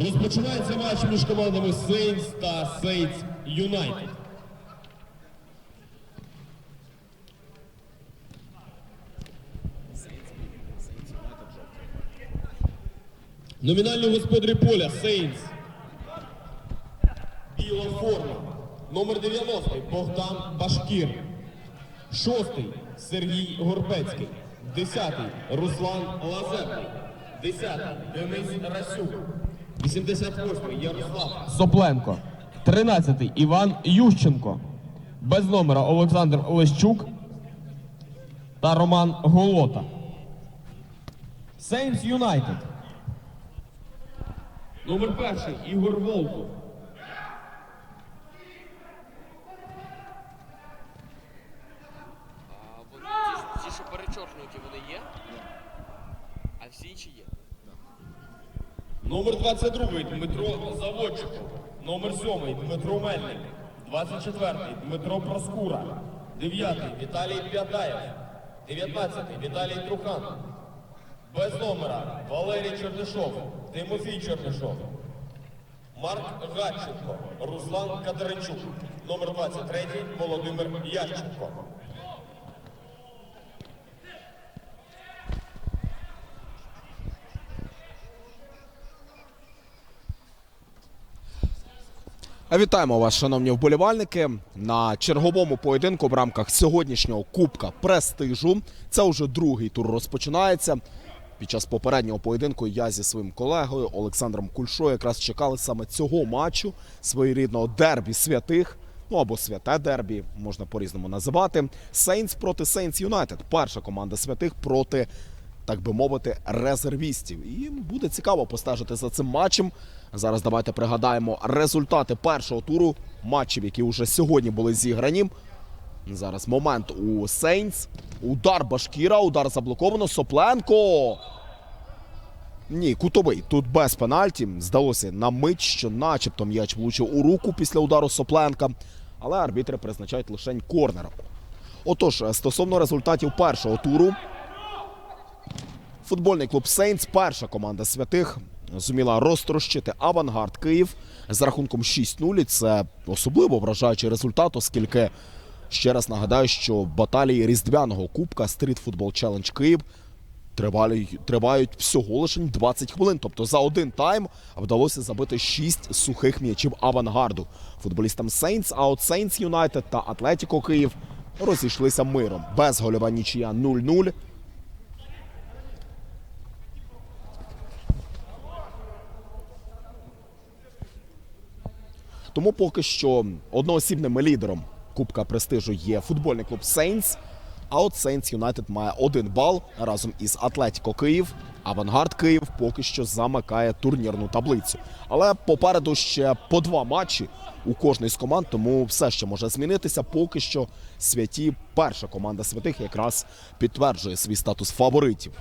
Розпочинається матч між командами Saints та Saints United. Номінальні господарі поля Saints. Біла форма. Номер 90 Богдан Башкір. Шостий Сергій Горбецький. Десятий Руслан Лазерний. Десятий Денис Расюк. 88 Ярослав Сопленко. 13-й Іван Ющенко. Без номера Олександр Олещук та Роман Голота. Сейнс Юнайтед. Номер перший Ігор Волков. Номер 22 Дмитро Заводчиков. Номер 7 Дмитро Мельник. 24 Дмитро Проскура. 9 Віталій П'ятаєв. 19 Віталій Трухан. Без номера Валерій Чернишов. Тимофій Чернишов. Марк Гатченко. Руслан Катеринчук. Номер 23 Володимир Ященко. Вітаємо вас, шановні вболівальники, на черговому поєдинку в рамках сьогоднішнього Кубка Престижу. Це вже другий тур розпочинається. Під час попереднього поєдинку я зі своїм колегою Олександром Кульшою якраз чекали саме цього матчу своєрідного дербі святих. Ну або святе дербі, можна по-різному називати. Сейнс проти Сейнс Юнайтед. Перша команда святих проти так би мовити, резервістів. І буде цікаво постежити за цим матчем. Зараз давайте пригадаємо результати першого туру матчів, які вже сьогодні були зіграні. Зараз момент у Сейнс. Удар Башкіра, удар заблоковано. Сопленко. Ні, кутовий. Тут без пенальті. Здалося на мить, що начебто м'яч влучив у руку після удару Сопленка. Але арбітри призначають лише корнер. Отож, стосовно результатів першого туру, Футбольний клуб Сейнс, перша команда святих, зуміла розтрощити авангард Київ з рахунком 6-0. І Це особливо вражаючий результат, оскільки ще раз нагадаю, що баталії різдвяного кубка Street Football Challenge Київ тривають всього лише 20 хвилин. Тобто за один тайм вдалося забити 6 сухих м'ячів авангарду футболістам Сейнс. А от Сейнс Юнайтед та Атлетіко Київ розійшлися миром. Без гольова нічия 0-0. Тому поки що одноосібним лідером Кубка Престижу є футбольний клуб Сейнс. А от Сейнс Юнайтед має один бал разом із Атлетіко Київ. Авангард Київ поки що замикає турнірну таблицю. Але попереду ще по два матчі у кожної з команд, тому все ще може змінитися. Поки що святі перша команда святих якраз підтверджує свій статус фаворитів.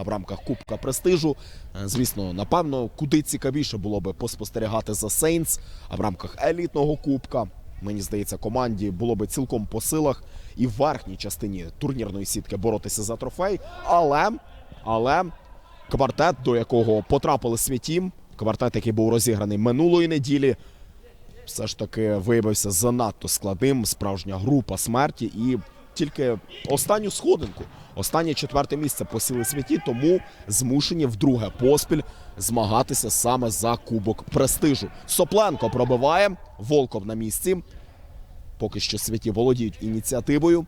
А в рамках Кубка Престижу, е, звісно, напевно, куди цікавіше було би поспостерігати за Сейнс. А в рамках елітного кубка, мені здається, команді було би цілком по силах і в верхній частині турнірної сітки боротися за трофей. Але, але квартет, до якого потрапили святім, квартет, який був розіграний минулої неділі, все ж таки виявився занадто складним. Справжня група смерті і тільки останню сходинку, останнє четверте місце посіли святі, тому змушені вдруге поспіль змагатися саме за кубок престижу. Сопленко пробиває, Волков на місці. Поки що святі володіють ініціативою.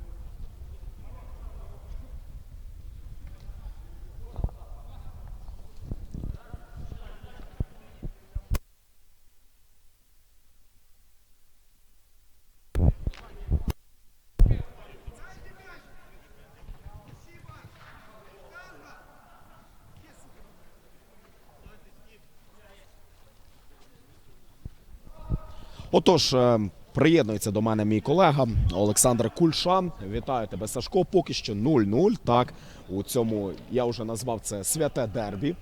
Отож, е, приєднується до мене мій колега Олександр Кульша. Вітаю тебе, Сашко. Поки що 0-0. Так, у цьому я вже назвав це святе дербі.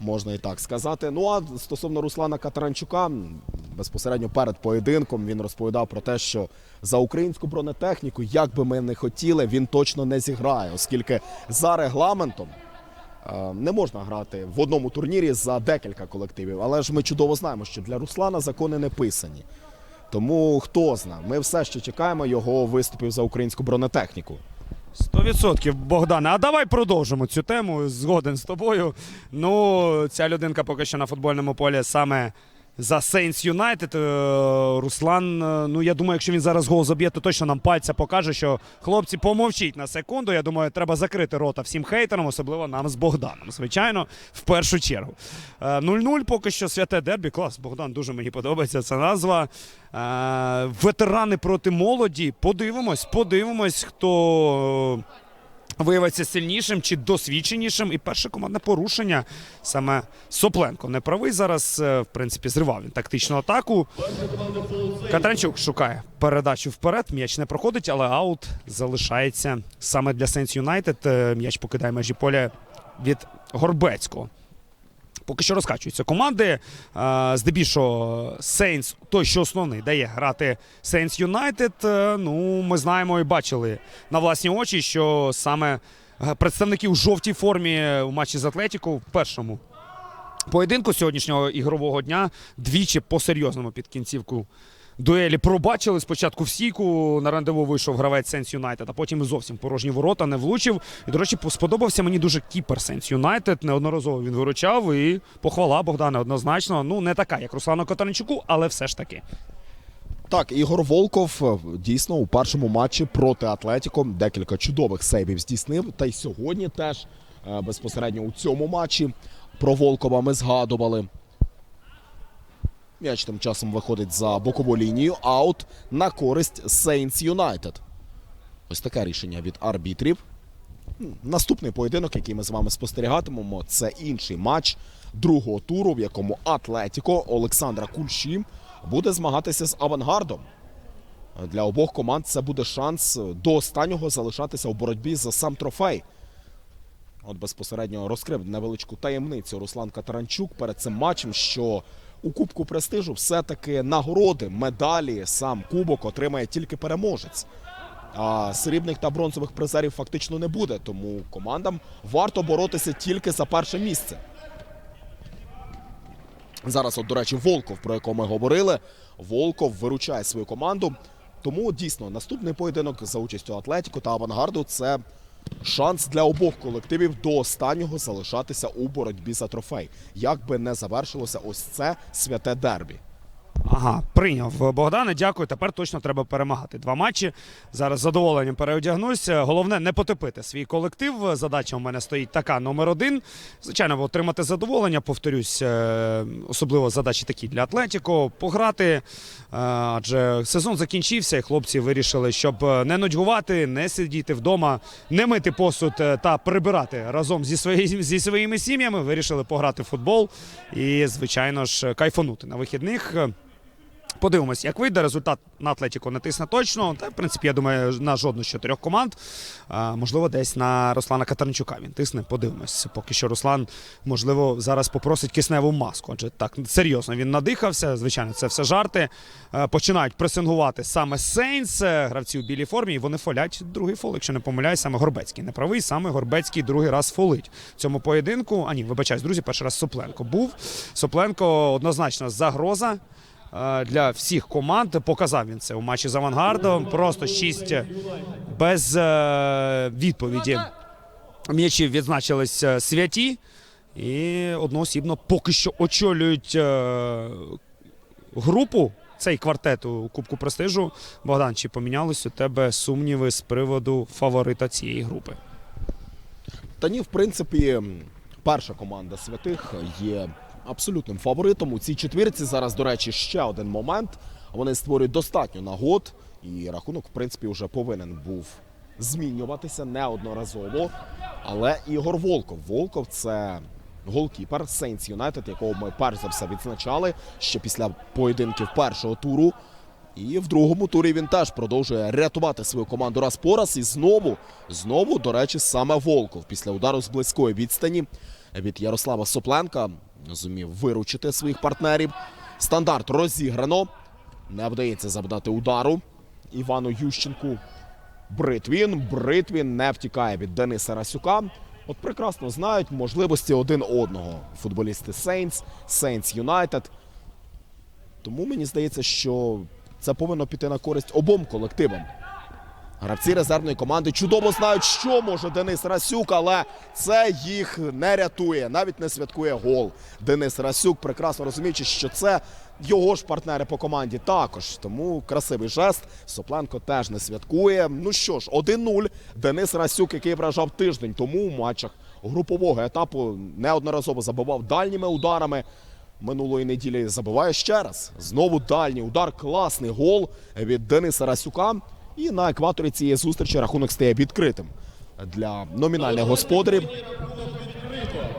Можна і так сказати. Ну а стосовно Руслана Катаранчука, безпосередньо перед поєдинком він розповідав про те, що за українську бронетехніку, як би ми не хотіли, він точно не зіграє, оскільки за регламентом Не можна грати в одному турнірі за декілька колективів, але ж ми чудово знаємо, що для Руслана закони не писані. Тому хто зна, ми все ще чекаємо його виступів за українську бронетехніку. Сто відсотків, Богдане. А давай продовжимо цю тему. Згоден з тобою. Ну, ця людинка поки що на футбольному полі саме за United. Е, Руслан, е, ну я думаю, якщо він зараз гол заб'є, то точно нам пальця покаже, що хлопці помовчіть на секунду. Я думаю, треба закрити рота всім хейтерам, особливо нам з Богданом. Звичайно, в першу чергу. Е, 0-0 поки що святе дербі. Клас, Богдан, дуже мені подобається ця назва. Е, Ветерани проти молоді. Подивимось, подивимось, хто виявиться сильнішим чи досвідченішим. І перше командне порушення саме Сопленко не правий зараз. е, В принципі, зривав він тактичну атаку. Катранчук шукає передачу вперед. М'яч не проходить, але аут залишається саме для Сенс Юнайтед. М'яч покидає межі поля від Горбецького. Поки що розкачуються команди. Е, Здебільшого Сейнс, той, що основний, дає грати Сейнс Юнайтед. Ну, ми знаємо і бачили на власні очі, що саме е, представники у жовтій формі у матчі з Атлетіко в першому поєдинку сьогоднішнього ігрового дня двічі по-серйозному під кінцівку дуелі пробачили. Спочатку в сійку на рандеву вийшов гравець Сенс Юнайтед, а потім зовсім порожні ворота не влучив. І, до речі, сподобався мені дуже кіпер Сенс Юнайтед. Неодноразово він виручав і похвала Богдана однозначно. Ну, не така, як Руслану Котарнчуку, але все ж таки. Так, Ігор Волков е, дійсно у першому матчі проти Атлетіко декілька чудових сейвів здійснив. Та й сьогодні теж е, безпосередньо у цьому матчі про Волкова ми згадували. М'яч тим часом виходить за бокову лінію. Аут на користь Saints United. Ось таке рішення від арбітрів. Наступний поєдинок, який ми з вами спостерігатимемо, це інший матч другого туру, в якому Атлетіко Олександра Кульші буде змагатися з авангардом. Для обох команд це буде шанс до останнього залишатися у боротьбі за сам трофей. От безпосередньо розкрив невеличку таємницю Руслан Катаранчук перед цим матчем, що у Кубку престижу все-таки нагороди, медалі, сам кубок отримає тільки переможець. А срібних та бронзових призерів фактично не буде, тому командам варто боротися тільки за перше місце. Зараз, от, до речі, Волков, про якого ми говорили. Волков виручає свою команду. Тому дійсно наступний поєдинок за участю Атлетіко та Авангарду це шанс для обох колективів до останнього залишатися у боротьбі за трофей. Як би не завершилося ось це святе дербі. Ага, прийняв Богдане. Дякую. Тепер точно треба перемагати. Два матчі. Зараз задоволенням переодягнусь. Головне не потопити свій колектив. Задача у мене стоїть така номер один. Звичайно, отримати задоволення. Повторюсь, е, особливо задачі такі для Атлетіко. Пограти. е, Адже сезон закінчився, і хлопці вирішили, щоб не нудьгувати, не сидіти вдома, не мити посуд е, та прибирати разом зі, свої, зі своїми сім'ями. Вирішили пограти в футбол і, звичайно ж, кайфанути на вихідних. Подивимось, як вийде результат на Атлетіко не тисне точно. Та в принципі, я думаю, на жодну з чотирьох команд. А, можливо, десь на Руслана Катарнчука він тисне. Подивимось. Поки що Руслан, можливо, зараз попросить кисневу маску. Адже так серйозно він надихався. Звичайно, це все жарти. Починають пресингувати саме Сейнс, е, гравці у білій формі, і вони фолять другий фол, якщо не помиляюсь, саме Горбецький. Не правий, саме Горбецький другий раз фолить в цьому поєдинку. А ні, вибачаюсь, друзі, перший раз Сопленко був. Сопленко однозначно загроза для всіх команд. Показав він це у матчі з авангардом. Просто шість без е, відповіді. М'ячів відзначились е, святі. І одноосібно поки що очолюють е, групу цей квартет у Кубку Престижу. Богдан, чи помінялись у тебе сумніви з приводу фаворита цієї групи? Та ні, в принципі, перша команда святих є абсолютним фаворитом. У цій четвірці зараз, до речі, ще один момент. Вони створюють достатньо нагод, і рахунок, в принципі, вже повинен був змінюватися неодноразово. Але Ігор Волков. Волков це голкіпер Сейнс Юнайтед, якого ми перш за все відзначали ще після поєдинків першого туру. І в другому турі він теж продовжує рятувати свою команду раз по раз. І знову, знову, до речі, саме Волков після удару з близької відстані від Ярослава Сопленка зумів виручити своїх партнерів. Стандарт розіграно. Не вдається завдати удару Івану Ющенку. Бритвін. Бритвін не втікає від Дениса Расюка. от прекрасно знають можливості один одного. Футболісти Saints, Saints United. Тому мені здається, що це повинно піти на користь обом колективам. Гравці резервної команди чудово знають, що може Денис Расюк, але це їх не рятує, навіть не святкує гол. Денис Расюк, прекрасно розуміючи, що це його ж партнери по команді також. Тому красивий жест. Сопленко теж не святкує. Ну що ж, 1-0. Денис Расюк, який вражав тиждень тому у матчах групового етапу, неодноразово забивав дальніми ударами. Минулої неділі забиває ще раз. Знову дальній удар. Класний гол від Дениса Расюка. І на екваторі цієї зустрічі рахунок стає відкритим для номінальних господарів.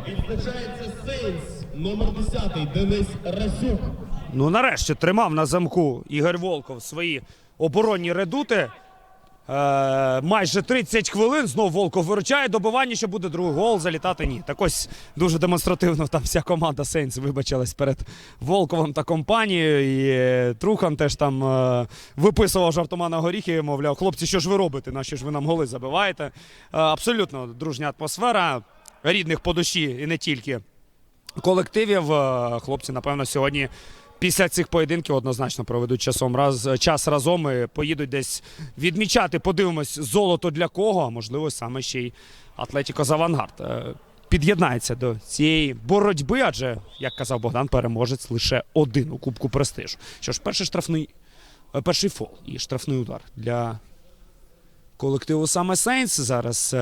Відзначається Сейнс номер 10 Денис Расюк. Ну, нарешті тримав на замку Ігор Волков свої оборонні редути. Е, майже 30 хвилин знов Волков виручає добивання, що буде другий гол залітати. Ні. Так ось дуже демонстративно там вся команда Сейнс вибачилась перед Волковим та компанією. І е, Трухан теж там е, виписував жартома на горіхи, мовляв, хлопці, що ж ви робите? Наші ж ви нам голи забиваєте. Абсолютно дружня атмосфера, рідних по душі і не тільки колективів. Хлопці, напевно, сьогодні після цих поєдинків однозначно проведуть часом раз, час разом і поїдуть десь відмічати. Подивимось, золото для кого, а можливо, саме ще й Атлетіко з Авангард. е, Під'єднається до цієї боротьби, адже, як казав Богдан, переможець лише один у Кубку Престижу. Що ж, перший штрафний, е, перший фол і штрафний удар для колективу саме Сейнс. Зараз е-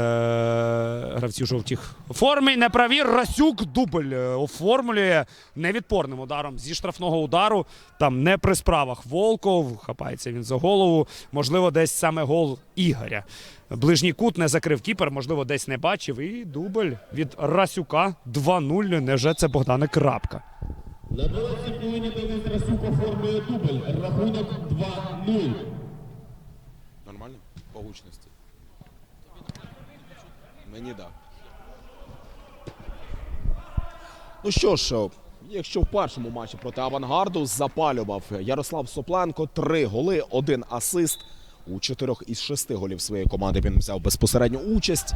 гравці в формі. Не праві. Расюк дубль е, оформлює невідпорним ударом зі штрафного удару. Там не при справах Волков. Хапається він за голову. Можливо, десь саме гол Ігоря. Ближній кут не закрив кіпер, можливо, десь не бачив. І дубль від Расюка 2-0. Невже це Богдане Крапка? На 12 хвилині Денис Расюк оформлює дубль. Рахунок 2-0. Гучності. Мені так. Ну що ж, якщо в першому матчі проти авангарду запалював Ярослав Сопленко три голи, один асист. У чотирьох із шести голів своєї команди він взяв безпосередню участь.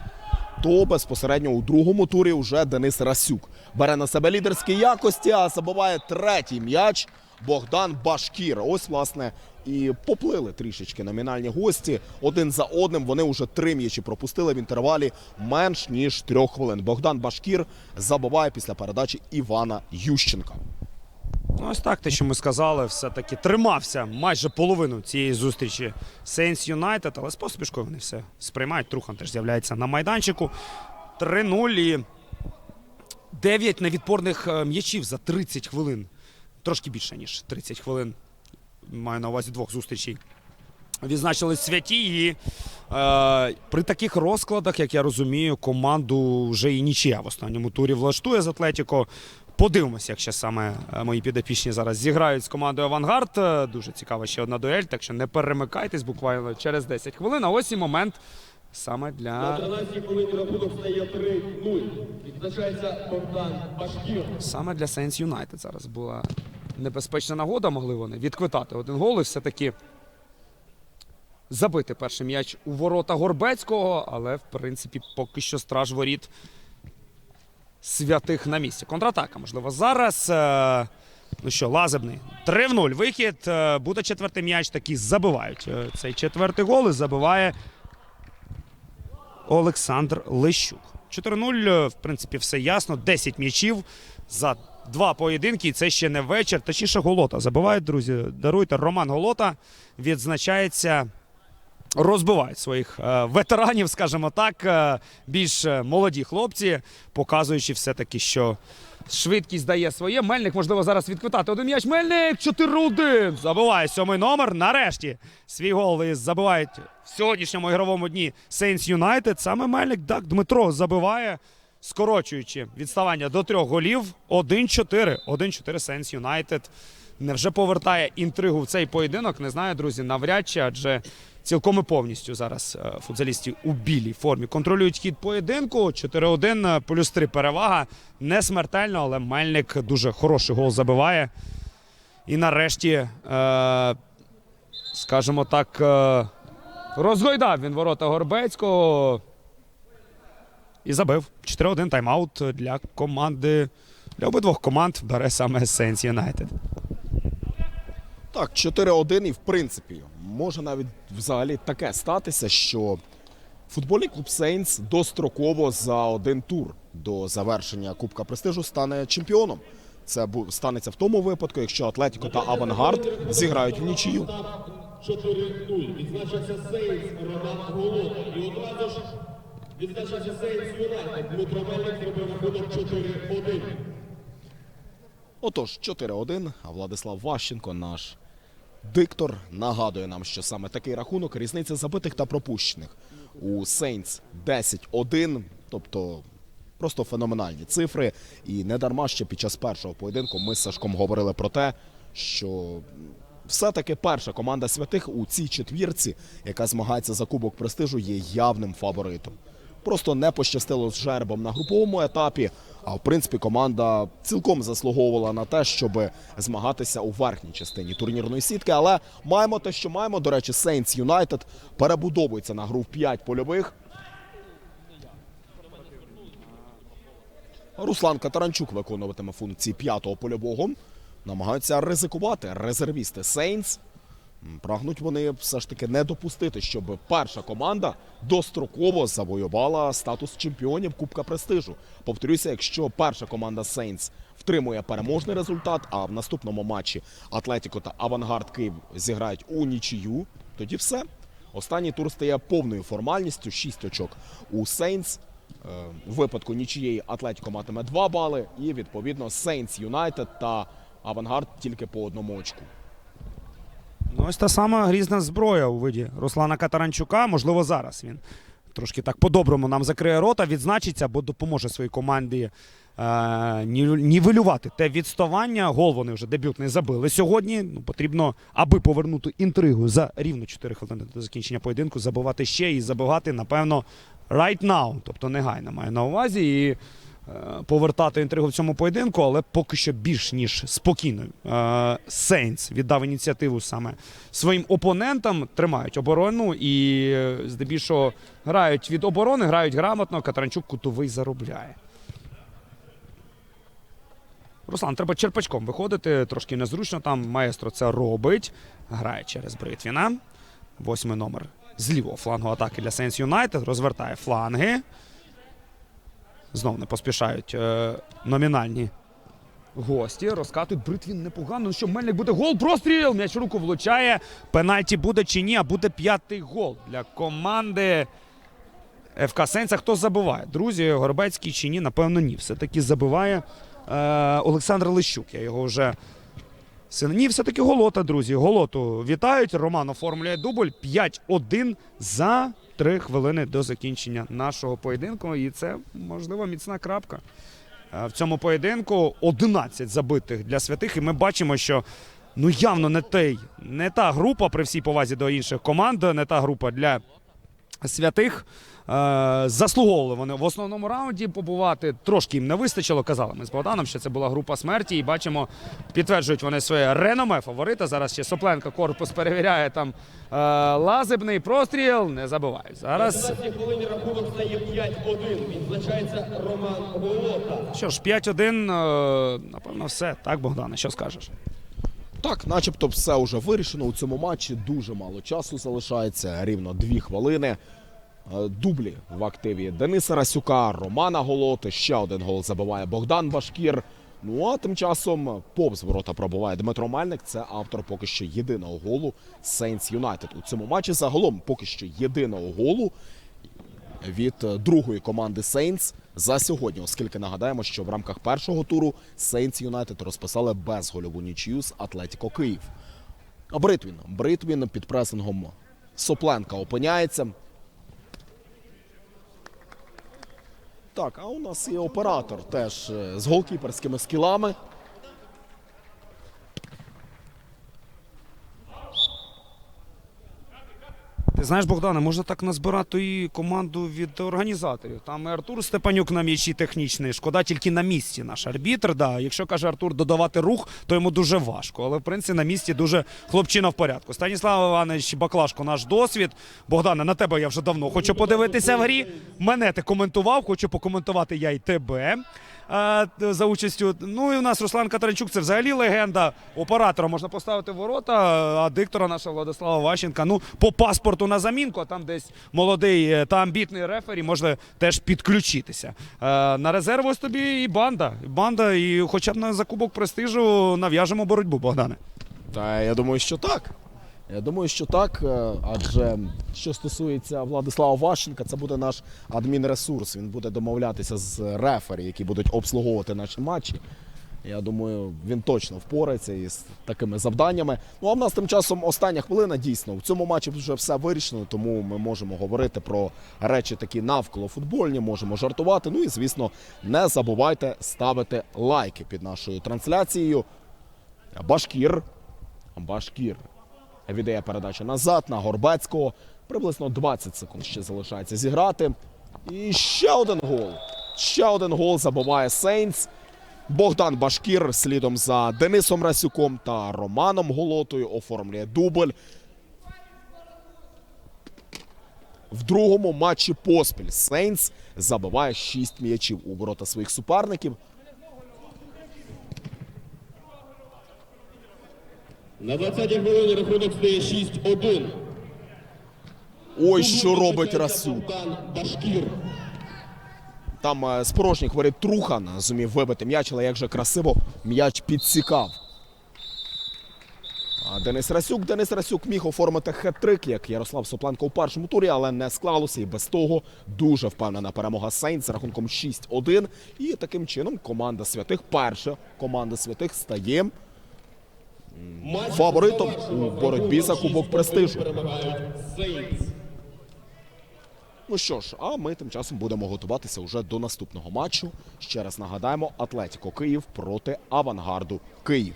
То безпосередньо у другому турі вже Денис Расюк бере на себе лідерські якості, а забиває третій м'яч Богдан Башкір. Ось, власне, і поплили трішечки номінальні гості. Один за одним вони вже три м'ячі пропустили в інтервалі менш ніж трьох хвилин. Богдан Башкір забиває після передачі Івана Ющенка. Ну, ось так, те, що ми сказали, все-таки тримався майже половину цієї зустрічі Сейнс Юнайтед, але з поспішкою вони все сприймають. Трухан теж з'являється на майданчику. 3-0 і 9 невідпорних е, м'ячів за 30 хвилин. Трошки більше, ніж 30 хвилин. Маю на увазі двох зустрічей. Відзначили святі і е, при таких розкладах, як я розумію, команду вже і нічия в останньому турі влаштує з Атлетіко. Подивимося, як ще саме е, мої підопічні зараз зіграють з командою Авангард. Е, Дуже цікава ще одна дуель, так що не перемикайтесь буквально через 10 хвилин. А ось і момент саме для 13 хвилині рахунок стає 3-0. Відзначається Богдан Башкір. саме для Сенс Юнайтед зараз була небезпечна нагода. Могли вони відквитати один гол і все-таки забити перший м'яч у ворота Горбецького, але в принципі поки що страж воріт святих на місці. Контратака, можливо, зараз. Е, Ну що, лазебний. 3-0. Вихід. Е, Буде четвертий м'яч, такі забивають. Е, Цей четвертий гол і забиває Олександр Лещук. 4-0, е, в принципі, все ясно. 10 м'ячів за два поєдинки. І це ще не вечір. Точніше, Голота забивають, друзі. Даруйте. Роман Голота відзначається. Розбивають своїх е, ветеранів, скажімо так, е, більш е, молоді хлопці, показуючи все-таки, що швидкість дає своє. Мельник, можливо, зараз відквитати один м'яч. Мельник 4-1. Забиває сьомий номер. Нарешті свій гол і забивають в сьогоднішньому ігровому дні Сейнс Юнайтед. Саме Мельник, так, Дмитро забиває, скорочуючи відставання до трьох голів. 1-4. 1-4 Сейнс Юнайтед. Невже повертає інтригу в цей поєдинок? Не знаю, друзі, навряд чи, адже цілком і повністю зараз е, футзалісти у білій формі контролюють хід поєдинку. 4-1 е, плюс 3 перевага. Не смертельно, але Мельник дуже хороший гол забиває. І нарешті, е, скажімо так, розгойдав він ворота Горбецького. І забив. 4-1 тайм-аут для команди. Для обидвох команд бере саме Сенс Юнайтед. Так, 4-1 і в принципі може навіть взагалі таке статися, що футбольний клуб Сейнс достроково за один тур до завершення Кубка Престижу стане чемпіоном. Це станеться в тому випадку, якщо Атлетіко та Авангард зіграють в нічию. 4-0. Відзначився Сейнс Роман Голота. І одразу ж відзначився Сейнс Юнайтед. Дмитро Мельник зробив рахунок 4-1. Отож, 4-1, а Владислав Ващенко, наш диктор, нагадує нам, що саме такий рахунок різниця забитих та пропущених. У Сейнс 10-1, тобто просто феноменальні цифри. І не дарма ще під час першого поєдинку ми з Сашком говорили про те, що все-таки перша команда святих у цій четвірці, яка змагається за кубок престижу, є явним фаворитом. Просто не пощастило з жербом на груповому етапі. А в принципі, команда цілком заслуговувала на те, щоб змагатися у верхній частині турнірної сітки. Але маємо те, що маємо. До речі, Saints United перебудовується на гру в 5 польових. Руслан Катаранчук виконуватиме функції п'ятого польового. Намагаються ризикувати резервісти Сейнс. Прагнуть вони все ж таки не допустити, щоб перша команда достроково завоювала статус чемпіонів Кубка Престижу. Повторюся, якщо перша команда Сейнс втримує переможний результат, а в наступному матчі Атлетіко та Авангард Київ зіграють у нічию, тоді все. Останній тур стає повною формальністю. 6 очок у Сейнс. У випадку нічиєї Атлетіко матиме 2 бали, і відповідно Сейнс Юнайтед та Авангард тільки по одному очку. Ну, ось та сама грізна зброя у виді Руслана Катаранчука. Можливо, зараз він трошки так по-доброму нам закриє рота, відзначиться, бо допоможе своїй команді е, нівелювати те відставання. Гол вони вже дебютний забили сьогодні. Ну, потрібно, аби повернути інтригу за рівно 4 хвилини до закінчення поєдинку, забивати ще і забивати, напевно, right now, тобто негайно маю на увазі. І повертати інтригу в цьому поєдинку, але поки що більш ніж спокійно. Е, Сейнс віддав ініціативу саме своїм опонентам, тримають оборону і е, здебільшого грають від оборони, грають грамотно. Катранчук кутовий заробляє. Руслан, треба черпачком виходити. Трошки незручно там. Маестро це робить. Грає через Бритвіна. Восьмий номер з лівого флангу атаки для Сейнс Юнайтед. Розвертає фланги. Знов не поспішають е, номінальні гості. Розкатують Бритвін непогано. Ну що, Мельник буде гол, простріл! М'яч руку влучає. Пенальті буде чи ні, а буде п'ятий гол для команди ФК Сенса. Хто забиває? Друзі, Горбецький чи ні? Напевно, ні. Все-таки забиває е, Олександр Лищук. Я його вже. Ні, все-таки голота, друзі. Голоту вітають. Роман оформлює дубль 5-1 за 3 хвилини до закінчення нашого поєдинку. І це, можливо, міцна крапка. Е, В цьому поєдинку 11 забитих для святих. І ми бачимо, що ну явно не той, не та група при всій повазі до інших команд, не та група для святих. Е, заслуговували вони в основному раунді побувати. Трошки їм не вистачило. Казали ми з Богданом, що це була група смерті. І бачимо, підтверджують вони своє реноме фаворита. Зараз ще Сопленко корпус перевіряє там е, лазебний простріл. Не забувають. Зараз хвилині рахунок стає 5-1. Відзначається Роман Голота. що ж, 5-1, е, напевно, все. Так, Богдане, що скажеш? Так, начебто все вже вирішено у цьому матчі. Дуже мало часу залишається, рівно дві хвилини. Е, Дублі в активі Дениса Расюка, Романа Голоти. Ще один гол забиває Богдан Башкір. Ну а тим часом повз ворота пробуває Дмитро Мельник. Це автор поки що єдиного голу Сейнс Юнайтед. У цьому матчі загалом поки що єдиного голу від другої команди Сейнс за сьогодні, оскільки нагадаємо, що в рамках першого туру Сейнс Юнайтед розписали безгольову нічию з Атлетіко Київ. Бритвін. Бритвін під пресингом Сопленка опиняється. Так, а у нас є оператор теж е, з голкіперськими скілами. Ти знаєш, Богдане, можна так назбирати і команду від організаторів. Там і Артур Степанюк на м'ячі технічний. Шкода тільки на місці наш арбітр. Да. Якщо каже Артур додавати рух, то йому дуже важко. Але в принципі на місці дуже хлопчина в порядку. Станіслав Іванович Баклашко, наш досвід. Богдане, на тебе я вже давно хочу подивитися в грі. Мене ти коментував, хочу покоментувати я і тебе. За участю. Ну і у нас Руслан Катеринчук, це взагалі легенда. Оператора можна поставити ворота, а диктора нашого Владислава Ващенка. Ну, по паспорту на замінку, а там десь молодий е, та амбітний рефері може теж підключитися. Е, На резерв ось тобі і банда. Банда, і хоча б на закубок престижу нав'яжемо боротьбу, Богдане. Та я думаю, що так. Я думаю, що так, е, адже що стосується Владислава Ващенка, це буде наш адмінресурс. Він буде домовлятися з рефері, які будуть обслуговувати наші матчі. Я думаю, він точно впорається із такими завданнями. Ну а в нас тим часом остання хвилина дійсно. В цьому матчі вже все вирішено, тому ми можемо говорити про речі такі навколо футбольні, можемо жартувати. Ну і звісно, не забувайте ставити лайки під нашою трансляцією. Башкір. Башкір віддає передачу назад на Горбецького. Приблизно 20 секунд ще залишається зіграти. І ще один гол. Ще один гол забиває Сейнс. Богдан Башкір слідом за Денисом Расюком та Романом Голотою оформлює дубль. В другому матчі поспіль Сейнс забиває 6 м'ячів у ворота своїх суперників. На 20-й хвилині рахунок стає 6-1. Ой, що робить Расюк. Башкір. Там е, з порожніх Трухан зумів вибити м'яч, але як же красиво м'яч підсікав. А Денис Расюк, Денис Расюк міг оформити хет-трик, як Ярослав Сопленко у першому турі, але не склалося. І без того дуже впевнена перемога Сейнс з рахунком 6-1. І таким чином команда святих, перша команда святих стає Фаворитом у боротьбі за Кубок Престижу. 6-1 Перемагають Сейнс. Ну що ж, а ми тим часом будемо готуватися вже до наступного матчу. Ще раз нагадаємо: Атлетіко Київ проти Авангарду Київ.